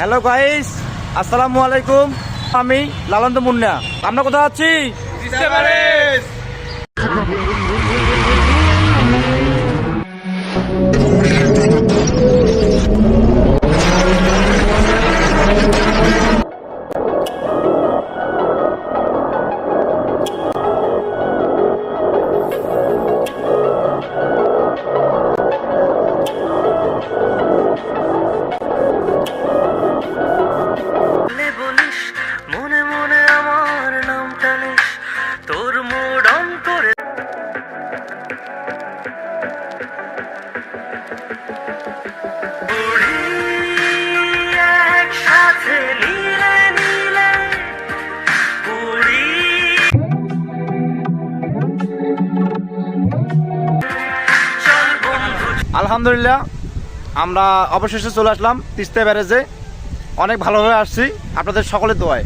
Hello guys আসসালামু আলাইকুম। আমি লালন্ত মুন্না। আমরা কোথায় আছি? বলে আলহামদুলিল্লাহ আমরা অবশেষে চলে আসলাম তিস্তা ব্যারেজে। অনেক ভালোভাবে আসছি আপনাদের সকলের দোয়ায়।